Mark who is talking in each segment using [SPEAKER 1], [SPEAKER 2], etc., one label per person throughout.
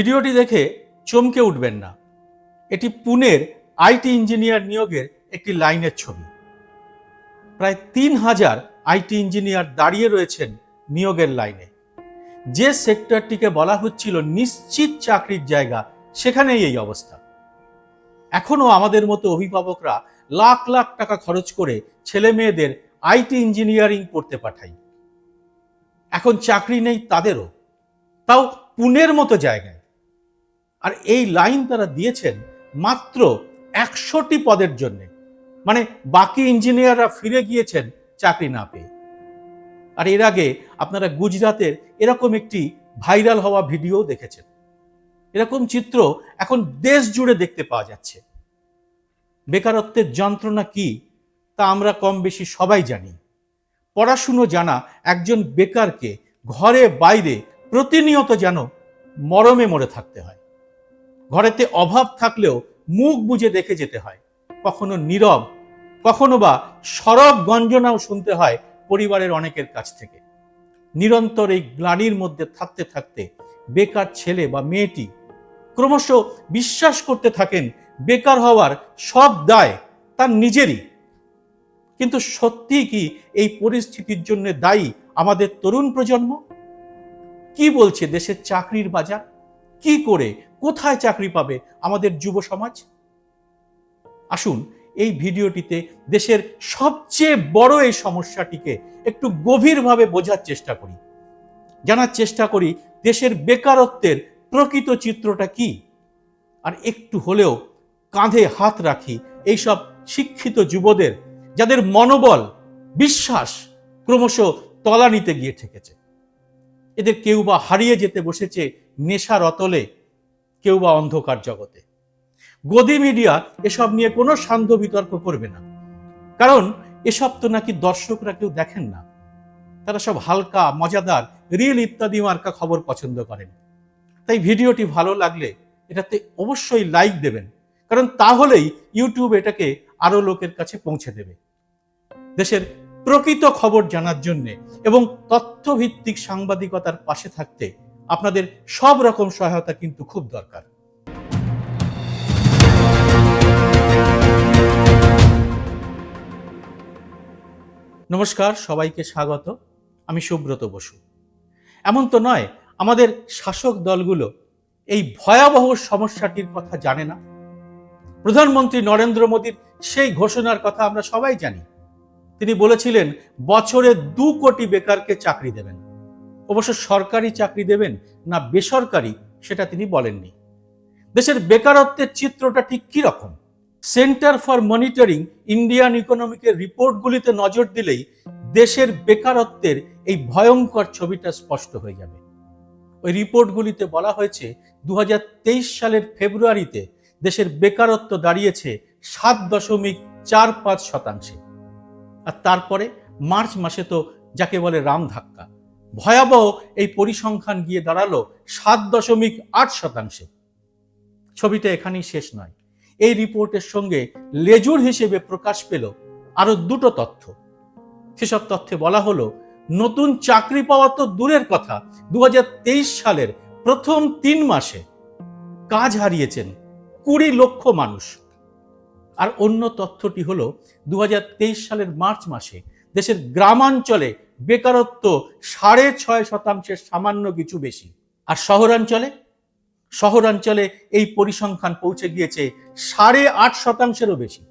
[SPEAKER 1] ভিডিওটি দেখে চমকে উঠবেন না। এটি পুনের আইটি ইঞ্জিনিয়ার নিয়োগের একটি লাইনের ছবি। প্রায় তিন হাজার আইটি ইঞ্জিনিয়ার দাঁড়িয়ে রয়েছেন নিয়োগের লাইনে। যে সেক্টরটিকে বলা হচ্ছিল নিশ্চিত চাকরির জায়গা, সেখানেই এই অবস্থা। এখনও আমাদের মতো অভিভাবকরা লাখ লাখ টাকা খরচ করে ছেলে মেয়েদের আইটি ইঞ্জিনিয়ারিং পড়তে পাঠাই। এখন চাকরি নেই তাদেরও। তাও পুনের মতো জায়গায়। আর এই লাইন তারা দিয়েছেন মাত্র একশোটি পদের জন্যে। মানে বাকি ইঞ্জিনিয়াররা ফিরে গিয়েছেন চাকরি না পেয়ে। আর এর আগে আপনারা গুজরাতের এরকম একটি ভাইরাল হওয়া ভিডিও দেখেছেন। এরকম চিত্র এখন দেশ জুড়ে দেখতে পাওয়া যাচ্ছে। বেকারত্বের যন্ত্রণা কি তা আমরা কম বেশি সবাই জানি। পড়াশুনো জানা একজন বেকারকে ঘরে বাইরে প্রতিনিয়ত যেন মরমে মরে থাকতে হয়। ঘরেতে অভাব থাকলেও মুখ বুজে দেখে যেতে হয়। কখনো নীরব, কখনো বা সরব গঞ্জনাও শুনতে হয় পরিবারের অনেকের কাছ থেকে। নিরন্তর এই গ্লানির মধ্যে থাকতে থাকতে বেকার ছেলে বা মেয়েটি ক্রমশ বিশ্বাস করতে থাকেন বেকার হওয়ার সব দায় তার নিজেরই। কিন্তু সত্যি কি এই পরিস্থিতির জন্য দায়ী আমাদের তরুণ প্রজন্ম? কি বলছে দেশের চাকরির বাজার? কি করে, কোথায় চাকরি পাবে আমাদের যুব সমাজ? আসুন, এই ভিডিওটিতে দেশের সবচেয়ে বড় এই সমস্যাটিকে একটু গভীরভাবে বোঝার চেষ্টা করি। জানার চেষ্টা করি, দেশের বেকারত্বের প্রকৃত চিত্রটা কি? আর একটু হলেও কাঁধে হাত রাখি এইসব শিক্ষিত যুবদের যাদের মনোবল, বিশ্বাস ক্রমশ তলানিতে গিয়ে ঠেকেছে। এদের কেউ বা হারিয়ে যেতে বসেছে নেশার অতলে কেউ বা অন্ধকার জগতে। গদি মিডিয়া এসব নিয়ে কোনো সান্ধ্য বিতর্ক করবে না। কারণ এসব তো নাকি দর্শকরা কেউ দেখেন না। তারা সব হালকা, মজাদার রিল ইত্যাদি মার্কা খবর পছন্দ করেন। তাই ভিডিওটি ভালো লাগলে এটাতে অবশ্যই লাইক দেবেন। কারণ তাহলেই ইউটিউব এটাকে আরও লোকের কাছে পৌঁছে দেবে। দেশের প্রকৃত খবর জানার জন্যে এবং তথ্যভিত্তিক সাংবাদিকতার পাশে থাকতে আপনাদের সব রকম সহায়তা কিন্তু খুব দরকার। নমস্কার, সবাইকে স্বাগত। আমি সুব্রত বসু। এমন তো নয়, আমাদের শাসক দলগুলো এই ভয়াবহ সমস্যাটির কথা জানে না। প্রধানমন্ত্রী নরেন্দ্র মোদীর সেই ঘোষণার কথা আমরা সবাই জানি। তিনি বলেছিলেন, বছরে দু কোটি বেকারকে চাকরি দেবেন। অবশ্য সরকারি চাকরি দেবেন না বেসরকারি সেটা তিনি বলেননি। দেশের বেকারত্বের চিত্রটা ঠিক কি রকম? সেন্টার ফর মনিটরিং ইন্ডিয়ান ইকোনমিকের রিপোর্টগুলিতে নজর দিলেই দেশের বেকারত্বের এই ভয়ঙ্কর ছবিটা স্পষ্ট হয়ে যাবে। ওই রিপোর্টগুলিতে বলা হয়েছে দু হাজার তেইশ সালের ফেব্রুয়ারিতে দেশের বেকারত্ব দাঁড়িয়েছে সাত দশমিক চার পাঁচ শতাংশে। আর তারপরে মার্চ মাসে তো যাকে বলে রাম ধাক্কা। ভয়াবহ এই পরিসংখ্যান গিয়ে দাঁড়াল সাত দশমিক আট শতাংশে। ছবিটা এখানেই শেষ নয়। এই রিপোর্টের সঙ্গে লেজুর হিসেবে প্রকাশ পেল আরও দুটো তথ্য। সেসব তথ্যে বলা হলো, নতুন চাকরি পাওয়া তো দূরের কথা দু হাজার তেইশ সালের প্রথম তিন মাসে কাজ হারিয়েছেন কুড়ি লক্ষ মানুষ। আর অন্য তথ্যটি হলো দু হাজার তেইশ সালের মার্চ মাসে দেশের গ্রামাঞ্চলে বেকারত্ব সাড়ে ছয় শতাংশের সামান্য কিছু বেশি। আর শহরাঞ্চলে? শহরাঞ্চলে এই পরিসংখ্যান পৌঁছে গিয়েছে সাড়ে আট শতাংশেরও বেশি।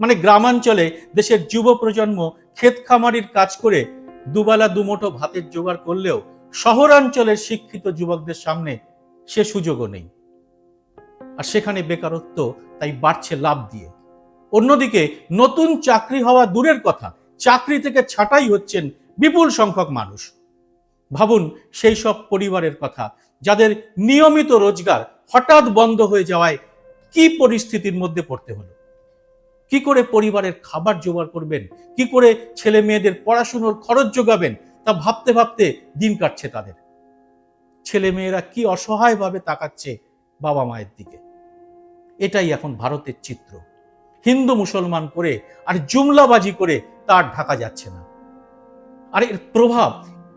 [SPEAKER 1] মানে গ্রামাঞ্চলে দেশের যুব প্রজন্ম ক্ষেত খামারির কাজ করে দুবেলা দুমুঠো ভাতের জোগাড় করলেও শহরাঞ্চলের শিক্ষিত যুবকদের সামনে সে সুযোগও নেই। আর সেখানে বেকারত্ব তাই বাড়ছে লাভ দিয়ে। অন্যদিকে নতুন চাকরি হওয়া দূরের কথা। চাকরি থেকে ছাঁটাই হচ্ছেন বিপুল সংখ্যক মানুষ। ভাবুন, সেই সব পরিবারের কথা, যাদের নিয়মিত রোজগার হঠাৎ বন্ধ হয়ে যাওয়ায় কি পরিস্থিতির মধ্যে পড়তে হলো? কি করে পরিবারের খাবার জোগাড় করবেন? কি করে ছেলে মেয়েদের পড়াশুনোর খরচ যোগাবেন তা ভাবতে ভাবতে দিন কাটছে তাদের। ছেলে মেয়েরা কি অসহায়ভাবে তাকাচ্ছে বাবা মায়ের দিকে? এটাই এখন ভারতের চিত্র। হিন্দু মুসলমান করে আর জুমলাবাজি করে তার ঢাকা যাচ্ছে না। আর এর প্রভাব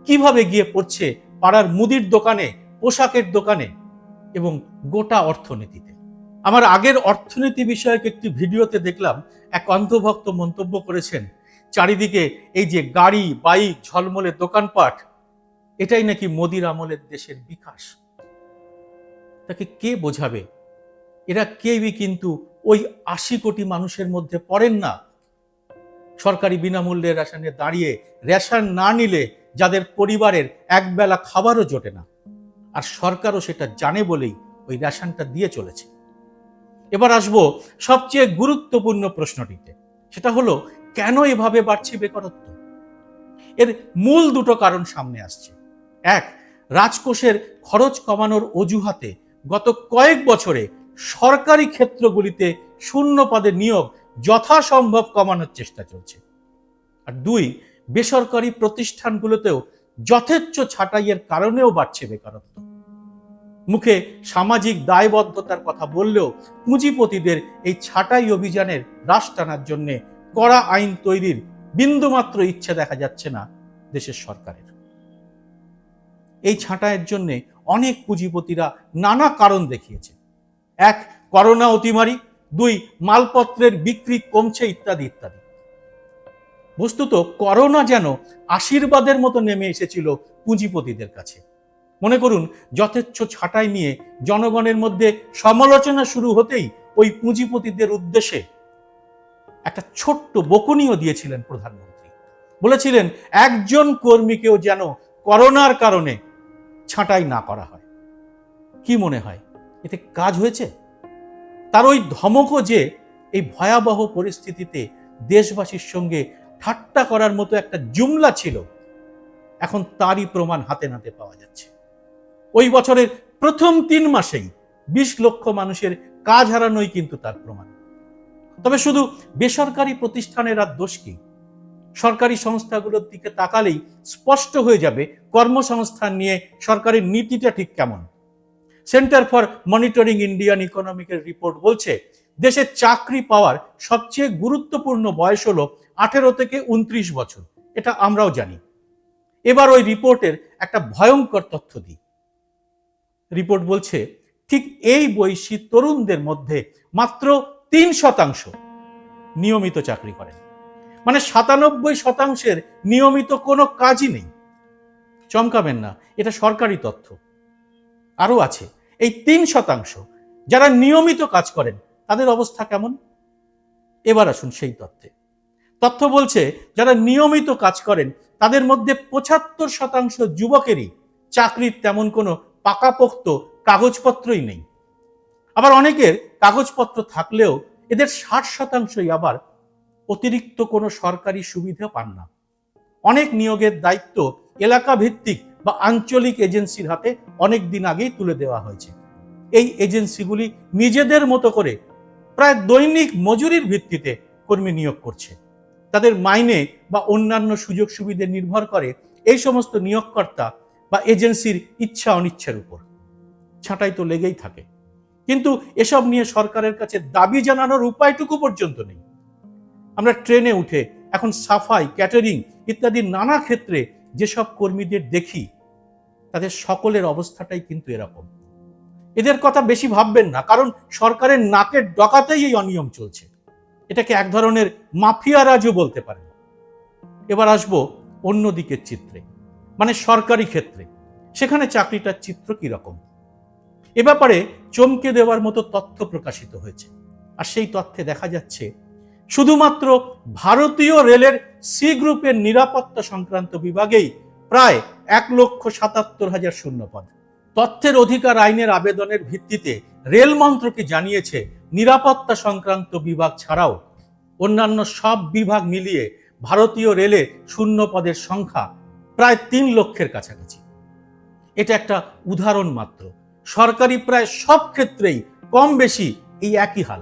[SPEAKER 1] কীভাবে গিয়ে পড়ছে পাড়ার মুদির দোকানে, পোশাকের দোকানে এবং গোটা অর্থনীতিতে? আমার আগের অর্থনীতি বিষয়ক একটি ভিডিওতে দেখলাম এক অন্ধভক্ত মন্তব্য করেছেন, চারিদিকে এই যে গাড়ি, বাইক, ঝলমলে দোকানপাট, এটাই নাকি মোদির আমলের দেশের বিকাশ? তাকে কে বোঝাবে? এরা কেউই কিন্তু ওই আশি কোটি মানুষের মধ্যে পড়েন না। সরকারি বিনামূল্যে রেশনে দাঁড়িয়ে রেশন না নিলে যাদের পরিবারের একবেলা খাবারও জোটে না। আর সরকারও সেটা জানে বলেই ওই রেশনটা দিয়ে চলেছে। এবার আসব সবচেয়ে গুরুত্বপূর্ণ প্রশ্নটিতে। সেটা হলো, কেন এভাবে বাড়ছে বেকারত্ব? এর মূল দুটো কারণ সামনে আসছে। এক, রাজকোষের খরচ কমানোর অজুহাতে গত কয়েক বছরে সরকারি ক্ষেত্রগুলিতে শূন্য পদে নিয়োগ যথাসম্ভব কমানোর চেষ্টা চলছে। আর দুই, বেসরকারি প্রতিষ্ঠানগুলোতেও যথেচ্ছ ছাঁটাইয়ের কারণেও বাড়ছে বেকারত্ব। মুখে সামাজিক দায়বদ্ধতার কথা বললেও পুঁজিপতিদের এই ছাঁটাই অভিযানের রাশ টানার জন্য কড়া আইন তৈরির বিন্দুমাত্র ইচ্ছে দেখা যাচ্ছে না দেশের সরকারের। এই ছাঁটাইয়ের জন্য অনেক পুঁজিপতিরা নানা কারণ দেখিয়েছে। এক, করোনা অতিমারি দুই মালপত্রের বিক্রি কমছে ইত্যাদি ইত্যাদি। বস্তুত করোনা যেন আশীর্বাদের মতো নেমে এসেছিল পুঁজিপতিদের কাছে। মনে করুন, যথেচ্ছ ছাঁটাই নিয়ে জনগণের মধ্যে সমালোচনা শুরু হতেই ওই পুঁজিপতিদের উদ্দেশ্যে একটা ছোট্ট বকুনিও দিয়েছিলেন প্রধানমন্ত্রী। বলেছিলেন, একজন কর্মীকেও যেন করোনার কারণে ছাঁটাই না করা হয়। কি মনে হয়? এতে কাজ হয়েছে? তার ওই ধমকও যে এই ভয়াবহ পরিস্থিতিতে দেশবাসীর সঙ্গে ঠাট্টা করার মতো একটা জুমলা ছিল, এখন তারই প্রমাণ হাতে নাতে পাওয়া যাচ্ছে। ওই বছরের প্রথম তিন মাসেই বিশ লক্ষ মানুষের কাজ হারানোই কিন্তু তার প্রমাণ। তবে শুধু বেসরকারি প্রতিষ্ঠানের আর দোষ কি? সরকারি সংস্থাগুলোর দিকে তাকালেই স্পষ্ট হয়ে যাবে কর্মসংস্থান নিয়ে সরকারের নীতিটা ঠিক কেমন। সেন্টার ফর মনিটরিং ইন্ডিয়ান ইকোনমিকের রিপোর্ট বলছে, দেশে চাকরি পাওয়ার সবচেয়ে গুরুত্বপূর্ণ বয়স হলো আঠেরো থেকে উনত্রিশ বছর। এটা আমরাও জানি। এবার ওই রিপোর্টের একটা ভয়ঙ্কর তথ্য দিই। রিপোর্ট বলছে, ঠিক এই বয়সী তরুণদের মধ্যে মাত্র তিন শতাংশ নিয়মিত চাকরি করেন। মানে সাতানব্বই শতাংশের নিয়মিত কোনো কাজই নেই। চমকাবেন না, এটা সরকারি তথ্য। আরও আছে। এই তিন শতাংশ যারা নিয়মিত কাজ করেন, তাদের অবস্থা কেমন? এবার আসুন সেই তথ্যে। তথ্য বলছে, যারা নিয়মিত কাজ করেন, তাদের মধ্যে পঁচাত্তর শতাংশ যুবকেরই চাকরির তেমন কোনো পাকাপোক্ত কাগজপত্রই নেই। আবার অনেকের কাগজপত্র থাকলেও এদের ষাট শতাংশই আবার অতিরিক্ত কোনো সরকারি সুবিধা পান না। অনেক নিয়োগের দায়িত্ব এলাকা ভিত্তিক বা আঞ্চলিক এজেন্সির হাতে অনেক দিন আগেই তুলে দেওয়া হয়েছে। এই এজেন্সিগুলি নিজেদের মতো করে প্রায় দৈনিক মজুরির ভিত্তিতে কর্মী নিয়োগ করছে। তাদের মাইনে বা অন্যান্য সুযোগ সুবিধে নির্ভর করে এই সমস্ত নিয়োগকর্তা বা এজেন্সির ইচ্ছা অনিচ্ছার উপর। ছাঁটাই তো লেগেই থাকে। কিন্তু এসব নিয়ে সরকারের কাছে দাবি জানানোর উপায়টুকু পর্যন্ত নেই। আমরা ট্রেনে উঠে এখন সাফাই, ক্যাটারিং ইত্যাদি নানা ক্ষেত্রে যেসব কর্মীদের দেখি, তাদের সকলের অবস্থাটাই কিন্তু এরকম। এদের কথা বেশি ভাববেন না, কারণ সরকারের নাকের ডকাতেই এই অনিয়ম চলছে। এটাকে এক ধরনের মাফিয়া রাজও বলতে পারেন। এবার আসব অন্য দিকের চিত্রে মানে সরকারি ক্ষেত্রে। সেখানে চাকরিটার চিত্র কি রকম এ ব্যাপারে চমকে দেওয়ার মতো তথ্য প্রকাশিত হয়েছে। আর সেই তথ্যে দেখা যাচ্ছে, শুধুমাত্র ভারতীয় রেলের সি গ্রুপের নিরাপত্তা সংক্রান্ত বিভাগেই প্রায় এক লক্ষ সাতাত্তর হাজার শূন্যপদ তথ্যের অধিকার আইনের আবেদনের ভিত্তিতে রেল মন্ত্রকে জানিয়েছে, নিরাপত্তা সংক্রান্ত বিভাগ ছাড়াও অন্যান্য সব বিভাগ মিলিয়ে ভারতীয় রেলে শূন্য পদের সংখ্যা প্রায় তিন লক্ষের কাছাকাছি। এটা একটা উদাহরণ মাত্র। সরকারি প্রায় সব ক্ষেত্রেই কম বেশি এই একই হাল।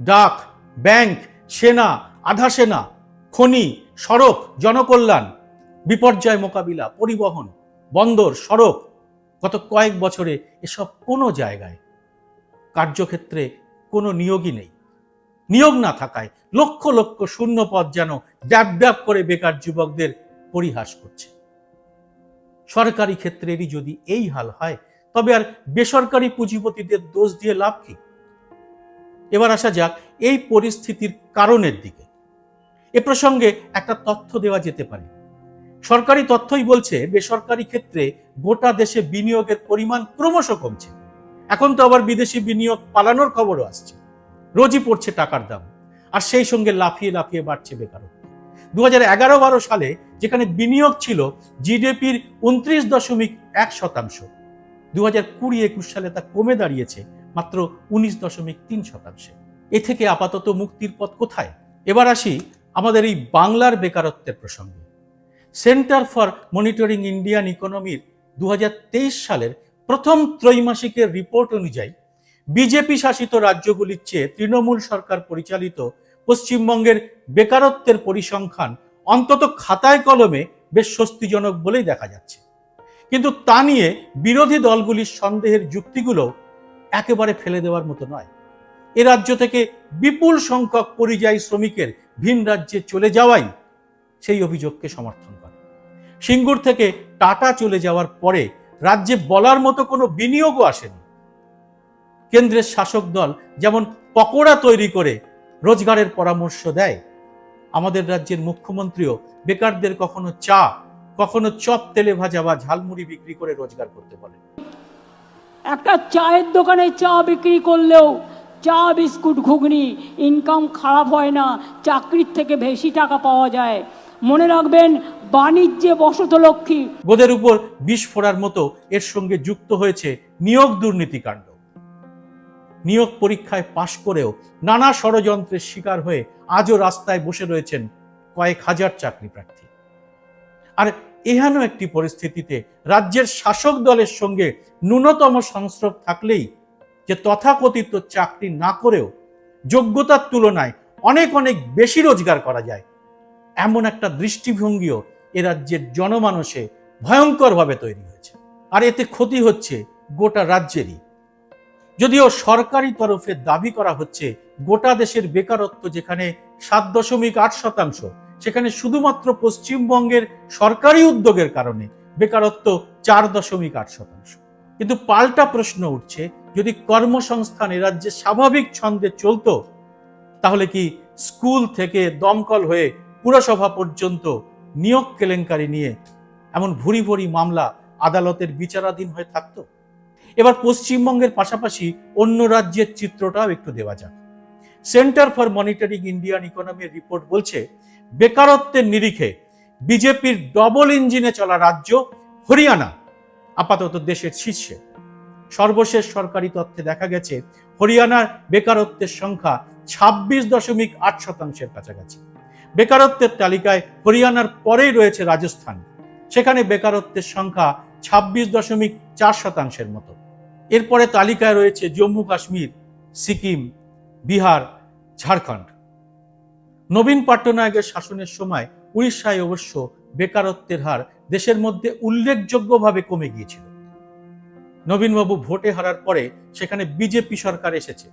[SPEAKER 1] ডাক, ব্যাংক, সেনা, আধা সেনা, খনি সড়ক, জনকল্যাণ, বিপর্যয় মোকাবিলা, পরিবহন, বন্দর, সড়ক, গত কয়েক বছরে এসব কোনো জায়গায় কার্যক্ষেত্রে কোনো নিয়োগই নেই। নিয়োগ না থাকায় লক্ষ লক্ষ শূন্য পদ যেন ড্যাব ড্যাব করে বেকার যুবকদের পরিহাস করছে। সরকারি ক্ষেত্রেরই যদি এই হাল হয়, তবে আর বেসরকারি পুঁজিপতিদের দোষ দিয়ে লাভ কি? এবার আসা যাক এই পরিস্থিতির কারণের দিকে। এ প্রসঙ্গে একটা তথ্য দেওয়া যেতে পারে। সরকারি তথ্যই বলছে, বেসরকারি ক্ষেত্রে গোটা দেশে বিনিয়োগের পরিমাণ ক্রমশ কমছে। এখন তো আবার বিদেশি বিনিয়োগ পালানোর খবরও আসছে। রোজই পড়ছে টাকার দাম, আর সেই সঙ্গে লাফিয়ে লাফিয়ে বাড়ছে বেকারত্ব। দু হাজার এগারো বারো সালে যেখানে বিনিয়োগ ছিল জিডিপির উনত্রিশ দশমিক এক শতাংশ দু হাজার কুড়ি একুশ সালে তা কমে দাঁড়িয়েছে মাত্র উনিশ দশমিক তিন শতাংশে। এ থেকে আপাতত মুক্তির পথ কোথায়? এবার আসি আমাদের এই বাংলার বেকারত্বের প্রসঙ্গে। সেন্টার ফর মনিটরিং ইন্ডিয়ান ইকোনমির দু হাজার তেইশ সালের প্রথম ত্রৈমাসিকের রিপোর্ট অনুযায়ী বিজেপি শাসিত রাজ্যগুলির চেয়ে তৃণমূল সরকার পরিচালিত পশ্চিমবঙ্গের বেকারত্বের পরিসংখ্যান অন্তত খাতায় কলমে বেশ স্বস্তিজনক বলেই দেখা যাচ্ছে। কিন্তু তা নিয়ে বিরোধী দলগুলির সন্দেহের যুক্তিগুলো একেবারে ফেলে দেওয়ার মতো নয়। এ রাজ্য থেকে বিপুল সংখ্যক পরিযায়ী শ্রমিকের ভিন রাজ্যে চলে যাওয়াই সেই অভিযোগকে সমর্থন করে। সিঙ্গুর থেকে টাটা চলে যাওয়ার পরে রাজ্যে বলার মতো কোনো বিনিয়োগও আসেনি। কেন্দ্রের শাসক দল যেমন পকোড়া তৈরি করে রোজগারের পরামর্শ দেয়, আমাদের রাজ্যের মুখ্যমন্ত্রীও বেকারদের কখনো চা, কখনো চপ তেলে ভাজা বা ঝালমুড়ি বিক্রি করে রোজগার করতে পারে
[SPEAKER 2] একটা চায়ের দোকানে চা বিক্রি করলেও চা বিস্কুট ঘুগনি ইনকাম খারাপ হয় না, চাকরির থেকে বেশি টাকা পাওয়া যায়। মনে রাখবেন, বাণিজ্যে বসত লক্ষ্মী।
[SPEAKER 1] গোদের উপর বিষ ফোড়ার মতো এর সঙ্গে যুক্ত হয়েছে নিয়োগ দুর্নীতিকাণ্ড। নিয়োগ পরীক্ষায় পাশ করেও নানা ষড়যন্ত্রের শিকার হয়ে আজও রাস্তায় বসে রয়েছেন কয়েক হাজার চাকরি প্রার্থী আর এহেন একটি পরিস্থিতিতে রাজ্যের শাসক দলের সঙ্গে ন্যূনতম সংস্রব থাকলেই যে তথাকথিত চাকরি না করেও যোগ্যতার তুলনায় অনেক অনেক বেশি রোজগার করা যায়। এমন একটা দৃষ্টিভঙ্গিও এ রাজ্যের জনমানসে ভয়ঙ্করভাবে তৈরি হয়েছে। আর এতে ক্ষতি হচ্ছে গোটা রাজ্যেরই। যদিও সরকারি তরফে দাবি করা হচ্ছে গোটা দেশের বেকারত্ব যেখানে সাত দশমিক আট শতাংশ, সেখানে শুধুমাত্র পশ্চিমবঙ্গের সরকারি উদ্যোগের কারণে বেকারত্ব চার দশমিক আট শতাংশ। কিন্তু পাল্টা প্রশ্ন উঠছে, যদি কর্মসংস্থান এ রাজ্যে স্বাভাবিক ছন্দে চলতো, তাহলে কি স্কুল থেকে দমকল হয়ে পুরসভা পর্যন্ত নিয়োগ কেলেঙ্কারি নিয়ে এমন ভুরি ভুরি মামলা আদালতের বিচারাধীন হয়ে থাকতো? এবার পশ্চিমবঙ্গের পাশাপাশি অন্য রাজ্যের চিত্রটাও একটু দেওয়া যাক। সেন্টার ফর মনিটরিং ইন্ডিয়ান ইকোনমির রিপোর্ট বলছে, বেকারত্বের নিরিখে বিজেপির ডবল ইঞ্জিনে চলা রাজ্য হরিয়ানা। আপাতত দেশের শীর্ষে। সর্বশেষ সরকারি তথ্যে দেখা গেছে, হরিয়ানার বেকারত্বের সংখ্যা ছাব্বিশ দশমিক আট শতাংশের কাছাকাছি। বেকারত্বের তালিকায় হরিয়ানার পরেই রয়েছে রাজস্থান। সেখানে বেকারত্বের সংখ্যা ছাব্বিশ দশমিক চার শতাংশের মতো। এরপরে তালিকায় রয়েছে জম্মু কাশ্মীর, সিকিম, বিহার, ঝাড়খণ্ড। নবীন পট্টনায়কের শাসনের সময় উড়িষ্যায় অবশ্য বেকারত্বের হার দেশের মধ্যে উল্লেখযোগ্যভাবে কমে গিয়েছিল। নবীনবাবু ভোটে হারার পরে সেখানে বিজেপি সরকার এসেছে,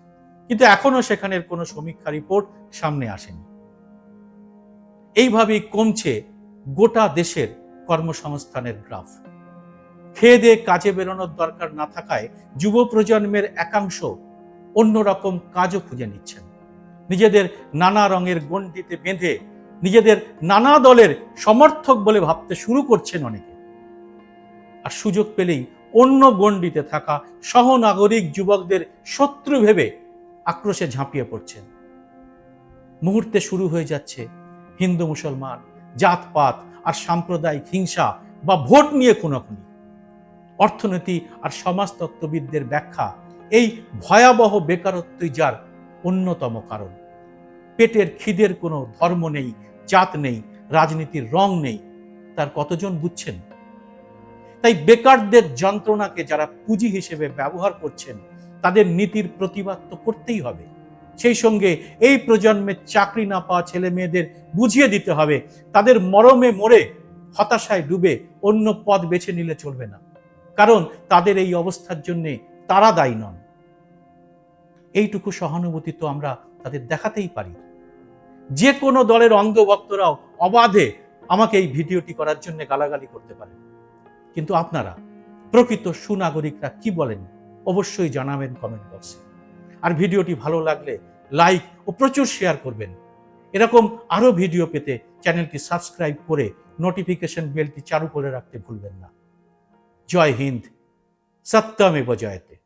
[SPEAKER 1] কিন্তু এখনও সেখানের কোনো সমীক্ষা রিপোর্ট সামনে আসেনি। এইভাবেই কমছে গোটা দেশের কর্মসংস্থানের গ্রাফ। খেয়ে দিয়ে কাজে বেরোনোর দরকার না থাকায় যুব প্রজন্মের একাংশ অন্যরকম কাজও খুঁজে নিচ্ছেন। নিজেদের নানা রঙের গণ্ডিতে বেঁধে নিজেদের নানা দলের সমর্থক বলে ভাবতে শুরু করছেন অনেকে। আর সুযোগ পেলেই অন্য গণ্ডিতে থাকা সহনাগরিক যুবকদের শত্রু ভেবে আক্রোশে ঝাঁপিয়ে পড়ছেন। মুহূর্তে শুরু হয়ে যাচ্ছে হিন্দু মুসলমান, জাতপাত আর সাম্প্রদায়িক হিংসা বা ভোট নিয়ে খুনাখুনি। অর্থনীতি আর সমাজতত্ত্ববিদদের ব্যাখ্যা এই ভয়াবহ বেকারত্বই যার অন্যতম কারণ। পেটের খিদের কোনো ধর্ম নেই, জাত নেই, রাজনীতির রং নেই। তার কতজন বুঝছেন? তাই বেকারদের যন্ত্রণাকে যারা পুঁজি হিসেবে ব্যবহার করছেন, তাদের নীতির প্রতিবাদ তো করতেই হবে। সেই সঙ্গে এই প্রজন্মের চাকরি না পাওয়া ছেলে মেয়েদের বুঝিয়ে দিতে হবে, তাদের মরমে মরে হতাশায় ডুবে অন্য পথ বেছে নিলে চলবে না। কারণ তাদের এই অবস্থার জন্য তারা দায়ী নন। এইটুকু সহানুভূতি তো আমরা তাদের দেখাতেই পারি। যে কোনো দলের অন্ধভক্তরাও অবাধে আমাকে এই ভিডিওটি করার জন্য গালাগালি করতে পারে কিন্তু আপনারা, প্রকৃত সুনাগরিকরা কি বলেন, অবশ্যই জানাবেন কমেন্ট বক্সে আর ভিডিওটি ভালো লাগলে লাইক ও প্রচুর শেয়ার করবেন। এরকম আরও ভিডিও পেতে চ্যানেলটি সাবস্ক্রাইব করে নোটিফিকেশন বেলটি চালু করে রাখতে ভুলবেন না। জয় হিন্দ, সত্যমে জয়তে